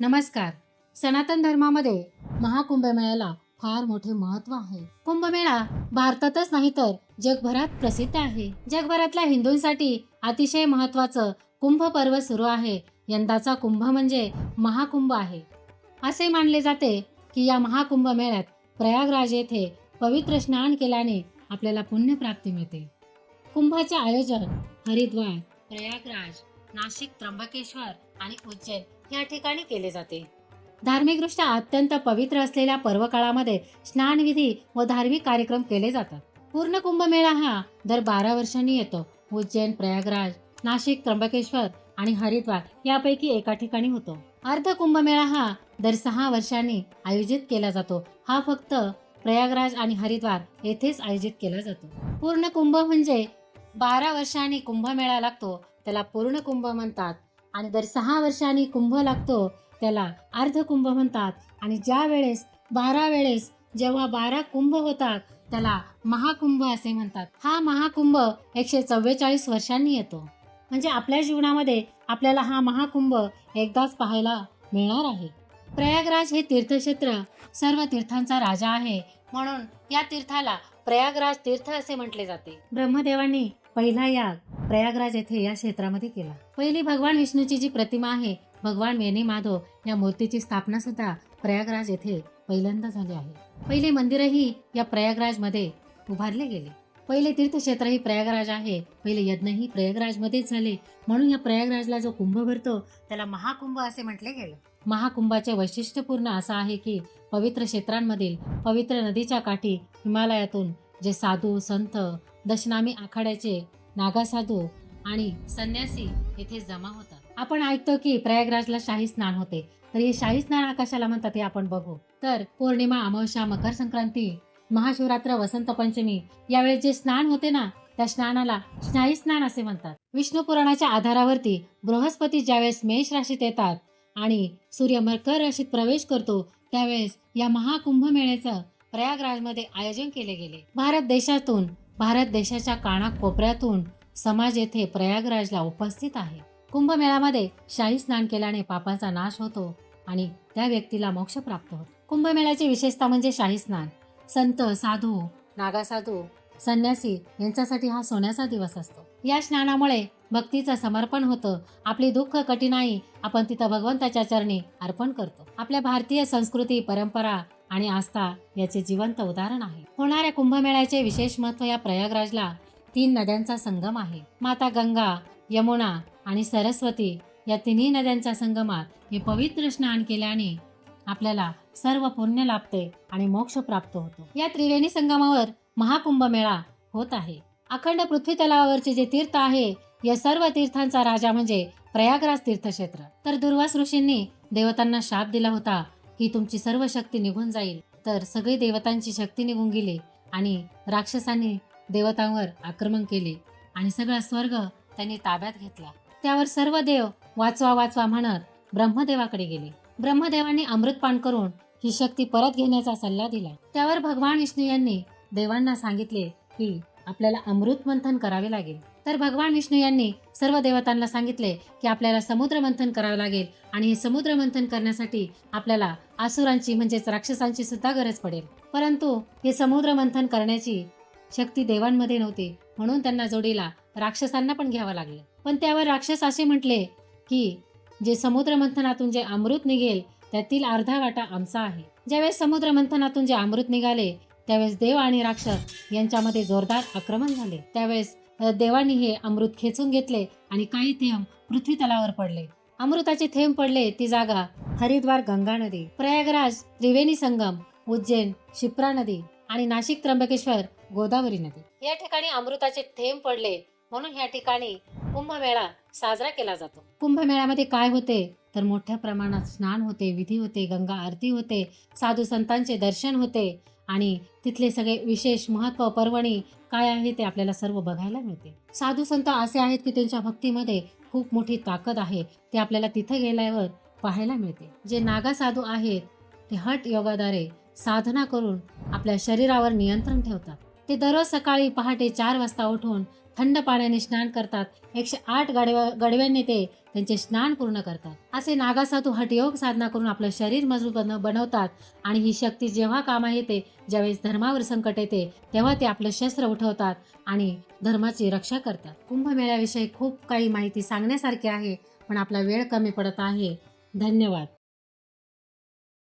नमस्कार. सनातन धर्मामध्ये महाकुंभमेळ्याला फार मोठे महत्त्व आहे. कुंभमेळा भारतातच नाही तर जगभरात प्रसिद्ध आहे. जगभरातल्या हिंदूंसाठी अतिशय महत्वाचं कुंभ पर्व सुरू आहे. यंदाचा कुंभ म्हणजे महाकुंभ आहे. असे मानले जाते की या महाकुंभ मेळ्यात प्रयागराज येथे पवित्र स्नान केल्याने आपल्याला पुण्यप्राप्ती मिळते. कुंभाचे आयोजन हरिद्वार प्रयागराज नाशिक त्र्यंबकेश्वर आणि उज्जैन या ठिकाणी केले जाते. धार्मिकदृष्ट्या अत्यंत पवित्र असलेल्या पर्वकाळामध्ये स्नानविधी व धार्मिक कार्यक्रम केले जातात. पूर्ण कुंभमेळा हा दर बारा वर्षांनी येतो. उज्जैन प्रयागराज नाशिक त्र्यंबकेश्वर आणि हरिद्वार यापैकी एका ठिकाणी होतो. अर्ध कुंभमेळा हा दर सहा वर्षांनी आयोजित केला जातो. हा फक्त प्रयागराज आणि हरिद्वार येथेच आयोजित केला जातो. पूर्ण कुंभ म्हणजे बारा वर्षांनी कुंभमेळा लागतो. त्याला पूर्ण कुंभ म्हणतात. आणि दर सहा वर्षांनी कुंभ लागतो त्याला अर्धकुंभ म्हणतात. आणि ज्या वेळेस बारा वेळेस जेव्हा बारा कुंभ होतात त्याला महाकुंभ असे म्हणतात. हा महाकुंभ एकशे चव्वेचाळीस वर्षांनी येतो. म्हणजे आपल्या जीवनामध्ये आपल्याला हा महाकुंभ एकदाच पाहायला मिळणार आहे. प्रयागराज हे तीर्थक्षेत्र सर्व तीर्थांचा राजा आहे. म्हणून या तीर्थाला प्रयागराज तीर्थ असे म्हटले जाते. ब्रह्मदेवांनी पहिला याग प्रयागराज येथे या क्षेत्रामध्ये केला. पहिली भगवान विष्णूची जी प्रतिमा आहे भगवान वेणी माधव या मूर्तीची स्थापना सुद्धा प्रयागराज येथे पहिल्यांदा झाली आहे. पहिले मंदिरही या प्रयागराजमध्ये उभारले गेले. पहिले तीर्थक्षेत्रही प्रयागराज आहे पहिले यज्ञही प्रयागराजमध्येच झाले. म्हणून या प्रयागराजला जो कुंभ भरतो त्याला महाकुंभ असे म्हटले गेले. महाकुंभाचे वैशिष्ट्यपूर्ण असं आहे की पवित्र क्षेत्रांमधील पवित्र नदीच्या काठी हिमालयातून जे साधू संत दशनामी आखाड्याचे नागा साधू आणि संन्यासी येथे जमा होतात. आपण ऐकतो की प्रयागराजला शाही स्नान होते. तर हे शाही स्नान आकाशाला म्हणतात हे आपण बघू. तर पौर्णिमा अमावस्या मकर संक्रांती महाशिवरात्र वसंत पंचमी यावेळेस जे स्नान होते ना त्या स्नानाला शाही स्नान असे म्हणतात. विष्णू पुराणाच्या आधारावरती बृहस्पती ज्यावेळेस मेष राशीत येतात आणि सूर्य मकर राशीत प्रवेश करतो त्यावेळेस या महाकुंभ मेळ्याचं प्रयागराजमध्ये आयोजन केले गेले. भारत देशातून भारत देशाच्या कानाकोपऱ्यातून समाज येथे प्रयागराजला उपस्थित आहे. कुंभमेळ्यामध्ये शाही स्नान केल्याने पापाचा नाश होतो आणि त्या व्यक्तीला मोक्ष प्राप्त होतो. कुंभमेळ्याची विशेषता म्हणजे शाही स्नान. संत साधू नागासाधू संन्यासी यांच्यासाठी हा सोन्याचा दिवस असतो. या स्नानामुळे भक्तीचं समर्पण होतं. आपली दुःख कठीणाई आपण तिथं भगवंताच्या चरणी अर्पण करतो. आपल्या भारतीय संस्कृती परंपरा आणि आस्था याचे जिवंत उदाहरण आहे. होणाऱ्या कुंभमेळ्याचे विशेष महत्त्व या प्रयागराजला तीन नद्यांचा संगम आहे. माता गंगा यमुना आणि सरस्वती या तिन्ही नद्यांच्या संगमात हे पवित्र स्नान केल्याने आपल्याला सर्व पुण्य लाभते आणि मोक्ष प्राप्त होतो. या त्रिवेणी संगमावर महाकुंभ मेळा होत आहे. अखंड पृथ्वी तलावावरचे जे तीर्थ आहे या सर्व तीर्थांचा राजा म्हणजे प्रयागराज तीर्थक्षेत्र. तर दुर्वास ऋषींनी देवतांना शाप दिला होता की तुमची सर्व शक्ती निघून जाईल. तर सगळी देवतांची शक्ती निघून गेली आणि राक्षसांनी देवतांवर आक्रमण केले आणि सगळा स्वर्ग त्यांनी ताब्यात घेतला. त्यावर सर्व देव वाचवा वाचवा म्हणत ब्रह्मदेवाकडे गेले. ब्रह्मदेवांनी अमृतपान करून ही शक्ती परत घेण्याचा सल्ला दिला. त्यावर भगवान विष्णू यांनी देवांना सांगितले की आपल्याला अमृत मंथन करावे लागेल. तर भगवान विष्णू यांनी सर्व देवतांना सांगितले की आपल्याला समुद्र मंथन करावे लागेल आणि हे समुद्र मंथन करण्यासाठी आपल्याला आसुरांची म्हणजेच राक्षसांची सुद्धा गरज पडेल. परंतु हे समुद्र मंथन करण्याची शक्ती देवांमध्ये नव्हती म्हणून त्यांना जोडीला राक्षसांना पण घ्यावं लागलं. पण त्यावर राक्षस असे म्हटले की जे समुद्र मंथनातून जे अमृत निघेल त्यातील अर्धा वाटा आमचा आहे. ज्यावेळेस समुद्र मंथनातून जे अमृत निघाले त्यावेळेस देव आणि राक्षस यांच्यामध्ये जोरदार आक्रमण झाले. त्यावेळेस देवांनी हे अमृत खेचून घेतले आणि काही थेंब पृथ्वी तलावर पडले. अमृताचे थेंब पडले ती जागा हरिद्वार गंगा नदी प्रयागराज त्रिवेणी संगम उज्जैन शिप्रा नदी आणि नाशिक त्र्यंबकेश्वर गोदावरी नदी. या ठिकाणी अमृताचे थेंब पडले म्हणून या ठिकाणी कुंभमेळा साजरा केला जातो. कुंभमेळ्यामध्ये काय होते? तर मोठ्या प्रमाणात स्नान होते विधी होते गंगा आरती होते साधू संतांचे दर्शन होते आणि तिथले सगळे विशेष महत्त्व पर्वणी काय आहे ते आपल्याला सर्व बघायला मिळते. साधू संत असे आहेत की त्यांच्या भक्तीमध्ये खूप मोठी ताकद आहे ते आपल्याला तिथे गेल्यावर पाहायला मिळते. जे नागा साधू आहेत ते हट योगाद्वारे साधना करून आपल्या शरीरावर नियंत्रण ठेवतात. ते दररोज सकाळी पहाटे चार वाजता उठून थंड पाण्याने स्नान करतात. एकशे आठ गडव्या गडव्यांनी ते त्यांचे स्नान पूर्ण करतात. असे नागासातू हटयोग साधना करून आपलं शरीर मजबूत बनवतात आणि ही शक्ती जेव्हा कामा येते ज्यावेळेस धर्मावर संकट येते तेव्हा ते आपलं शस्त्र उठवतात आणि धर्माची रक्षा करतात. कुंभमेळ्याविषयी खूप काही माहिती सांगण्यासारखी आहे पण आपला वेळ कमी पडत आहे. धन्यवाद.